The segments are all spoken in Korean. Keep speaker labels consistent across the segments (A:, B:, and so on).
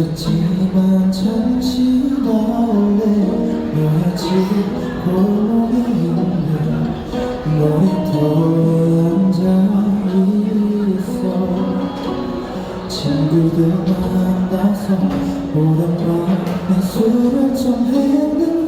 A: 잊었지만 잠시 나올래? 너의 집 골목에 있네 너의 털에 앉아있어. 친구들 만나서 오랜만에 술을 좀 했는데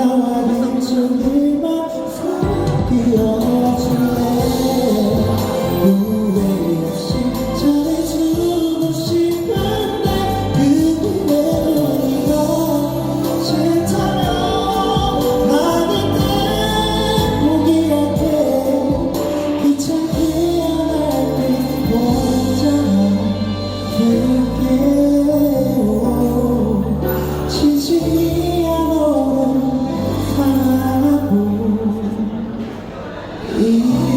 A: Now I need so be Mm-hmm.